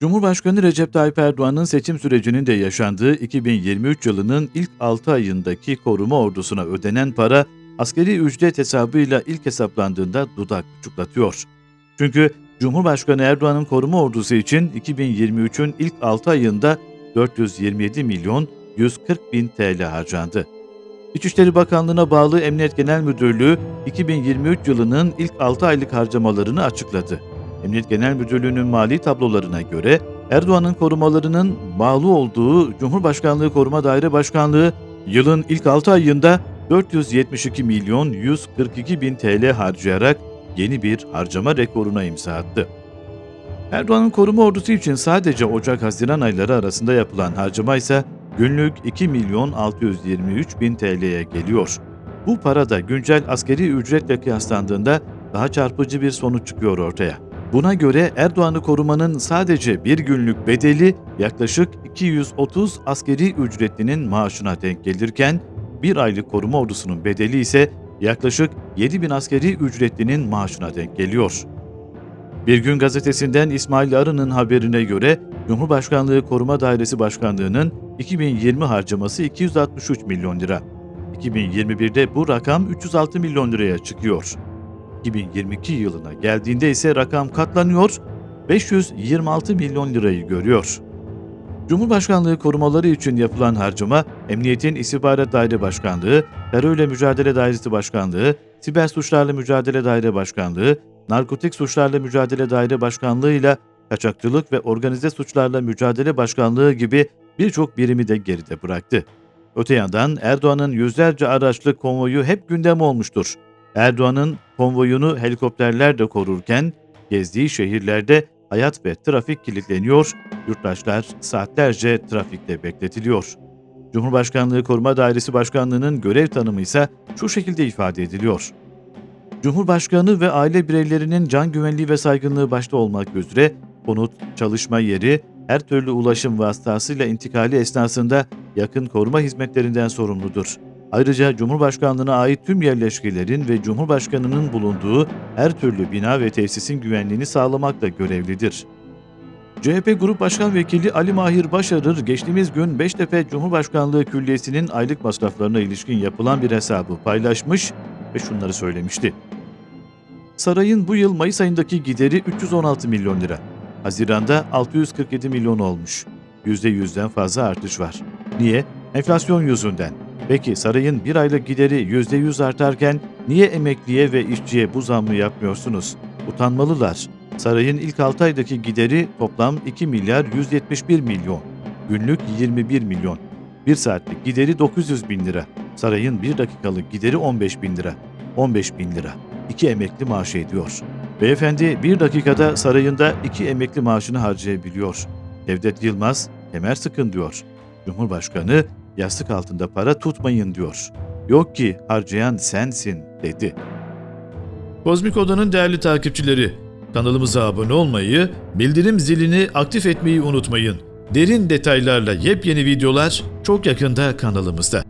Cumhurbaşkanı Recep Tayyip Erdoğan'ın seçim sürecinin de yaşandığı 2023 yılının ilk 6 ayındaki koruma ordusuna ödenen para askeri ücret hesabıyla ilk hesaplandığında dudak uçuklatıyor. Çünkü Cumhurbaşkanı Erdoğan'ın koruma ordusu için 2023'ün ilk 6 ayında 427 milyon 140 bin TL harcandı. İçişleri Bakanlığı'na bağlı Emniyet Genel Müdürlüğü 2023 yılının ilk 6 aylık harcamalarını açıkladı. Emniyet Genel Müdürlüğü'nün mali tablolarına göre Erdoğan'ın korumalarının bağlı olduğu Cumhurbaşkanlığı Koruma Daire Başkanlığı yılın ilk 6 ayında 472 milyon 142 bin TL harcayarak yeni bir harcama rekoruna imza attı. Erdoğan'ın koruma ordusu için sadece Ocak-Haziran ayları arasında yapılan harcama ise günlük 2 milyon 623 bin TL'ye geliyor. Bu para da güncel askeri ücretle kıyaslandığında daha çarpıcı bir sonuç çıkıyor ortaya. Buna göre Erdoğan'ı korumanın sadece bir günlük bedeli yaklaşık 230 askeri ücretlinin maaşına denk gelirken, bir aylık koruma ordusunun bedeli ise yaklaşık 7000 askeri ücretlinin maaşına denk geliyor. Bir gün gazetesinden İsmail Arı'nın haberine göre Cumhurbaşkanlığı Koruma Dairesi Başkanlığı'nın 2020 harcaması 263 milyon lira. 2021'de bu rakam 306 milyon liraya çıkıyor. 2022 yılına geldiğinde ise rakam katlanıyor, 526 milyon lirayı görüyor. Cumhurbaşkanlığı korumaları için yapılan harcama, Emniyetin İstihbarat Daire Başkanlığı, Terörle Mücadele Dairesi Başkanlığı, Siber Suçlarla Mücadele Daire Başkanlığı, Narkotik Suçlarla Mücadele Daire Başkanlığı ile Kaçakçılık ve Organize Suçlarla Mücadele Başkanlığı gibi birçok birimi de geride bıraktı. Öte yandan Erdoğan'ın yüzlerce araçlı konvoyu hep gündem olmuştur. Erdoğan'ın konvoyunu helikopterler korurken gezdiği şehirlerde hayat ve trafik kilitleniyor, yurttaşlar saatlerce trafikte bekletiliyor. Cumhurbaşkanlığı Koruma Dairesi Başkanlığı'nın görev tanımı ise şu şekilde ifade ediliyor. Cumhurbaşkanı ve aile bireylerinin can güvenliği ve saygınlığı başta olmak üzere konut, çalışma yeri, her türlü ulaşım vasıtasıyla intikali esnasında yakın koruma hizmetlerinden sorumludur. Ayrıca Cumhurbaşkanlığına ait tüm yerleşkelerin ve Cumhurbaşkanının bulunduğu her türlü bina ve tesisin güvenliğini sağlamakla görevlidir. CHP Grup Başkan Vekili Ali Mahir Başarır geçtiğimiz gün Beştepe Cumhurbaşkanlığı Külliyesi'nin aylık masraflarına ilişkin yapılan bir hesabı paylaşmış ve şunları söylemişti. Sarayın bu yıl Mayıs ayındaki gideri 316 milyon lira. Haziranda 647 milyon olmuş. %100'den fazla artış var. Niye? Enflasyon yüzünden. Peki sarayın bir aylık gideri %100 artarken niye emekliye ve işçiye bu zammı yapmıyorsunuz? Utanmalılar. Sarayın ilk 6 aydaki gideri toplam 2 milyar 171 milyon. Günlük 21 milyon. Bir saatlik gideri 900 bin lira. Sarayın bir dakikalık gideri 15 bin lira. 15 bin lira. İki emekli maaşı ediyor. Beyefendi bir dakikada sarayında iki emekli maaşını harcayabiliyor. Devlet Yılmaz kemer sıkın diyor. Cumhurbaşkanı yastık altında para tutmayın diyor. Yok ki harcayan sensin dedi. Kozmik Oda'nın değerli takipçileri, kanalımıza abone olmayı, bildirim zilini aktif etmeyi unutmayın. Derin detaylarla yepyeni videolar çok yakında kanalımızda.